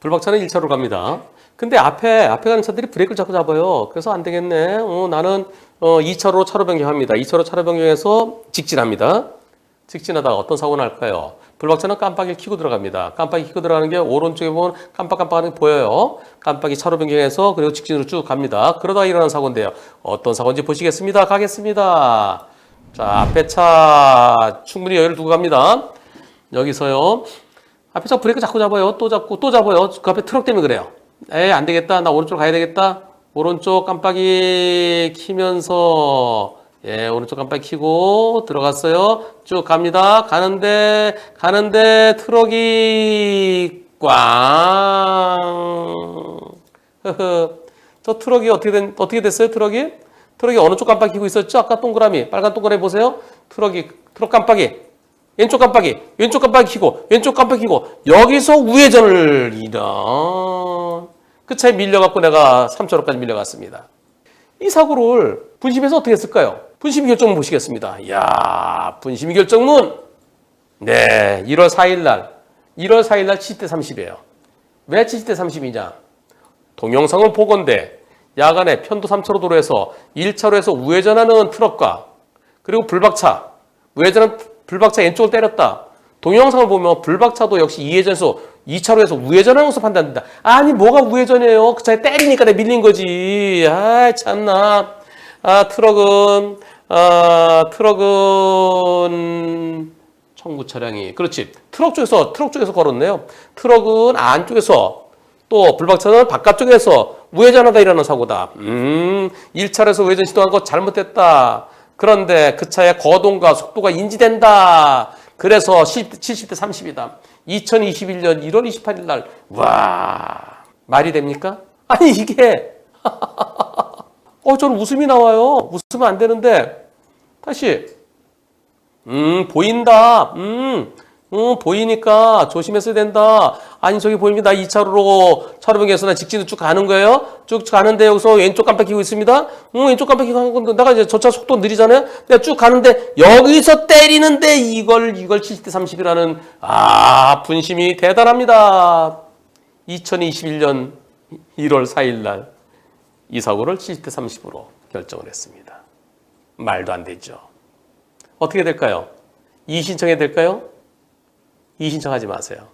불박차는 1차로 갑니다. 근데 앞에 앞에 가는 차들이 브레이크를 자꾸 잡아요. 그래서 안 되겠네. 어, 나는 어, 2차로 차로 변경합니다. 2차로 차로 변경해서 직진합니다. 직진하다가 어떤 사고 날까요? 불박차는 깜빡이를 켜고 들어갑니다. 깜빡이 켜고 들어가는 게 오른쪽에 보면 깜빡깜빡하는 게 보여요. 깜빡이 차로 변경해서 그리고 직진으로 쭉 갑니다. 그러다가 일어난 사고인데요. 어떤 사고인지 보시겠습니다. 가겠습니다. 자, 앞에 차 충분히 여유를 두고 갑니다. 여기서요. 앞에 차 브레이크 자꾸 잡아요. 또 잡고 또 잡아요. 그 앞에 트럭 때문에 그래요. 에이, 안 되겠다. 나 오른쪽 가야 되겠다. 오른쪽 깜빡이 키면서 예, 오른쪽 깜빡이 키고 들어갔어요. 쭉 갑니다. 가는데 가는데 트럭이 꽝. 흐흐. 저 트럭이 어떻게 된 어떻게 됐어요? 트럭이? 트럭이 어느 쪽 깜빡이 키고 있었죠? 아까 동그라미. 빨간 동그라미 보세요. 트럭이 트럭 깜빡이. 왼쪽 깜빡이, 왼쪽 깜빡이 켜고, 왼쪽 깜빡이 켜고, 여기서 우회전을 이런. 그 차에 밀려갖고 내가 3차로까지 밀려갔습니다. 이 사고를 분심에서 어떻게 했을까요? 분심 결정문 보시겠습니다. 이야, 분심 결정문. 네, 1월 4일 날, 1월 4일 날 70대 30이에요. 왜 70대 30이냐? 동영상을 보건대 야간에 편도 3차로 도로에서 1차로에서 우회전하는 트럭과 그리고 불박차, 우회전한 불박차 왼쪽을 때렸다. 동영상을 보면 불박차도 역시 2회전에서 2차로에서 우회전하는 것으로 판단된다. 아니 뭐가 우회전이에요? 그 차에 때리니까 내 밀린 거지. 아 참나. 아 트럭은 아 트럭은 청구 차량이 그렇지. 트럭 쪽에서 트럭 쪽에서 걸었네요. 트럭은 안쪽에서 또 불박차는 바깥쪽에서 우회전하다 일어난 사고다. 음, 1차로에서 우회전 시도한 거 잘못됐다. 그런데 그 차의 거동과 속도가 인지된다. 그래서 70대 30이다. 2021년 1월 28일 날, 와, 말이 됩니까? 아니, 이게, 어, 저는 웃음이 나와요. 웃으면 안 되는데, 다시, 음, 보인다. 음, 음, 보이니까 조심했어야 된다. 아니, 저기 보입니다. 2차로로 차로 변경해서 나 직진으로 쭉 가는 거예요. 쭉 가는데 여기서 왼쪽 깜빡 켜고 있습니다. 음, 왼쪽 깜빡 켜고 가는 건데 내가 이제 저 차 속도 느리잖아요. 내가 쭉 가는데 여기서 때리는데 이걸, 이걸 70대 30이라는, 아, 분심이 대단합니다. 2021년 1월 4일 날 이 사고를 70대 30으로 결정을 했습니다. 말도 안 되죠. 어떻게 될까요? 이의 신청해야 될까요? 이의 신청하지 마세요.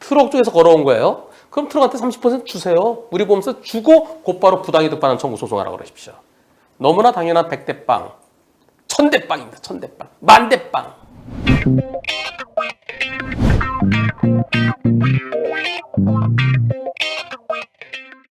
트럭 쪽에서 걸어온 거예요. 그럼 트럭한테 30% 주세요. 우리 보면서 주고 곧바로 부당이득 반환 청구 소송하라고 그러십시오. 너무나 당연한 백대빵, 천대빵입니다. 천대빵, 만대빵.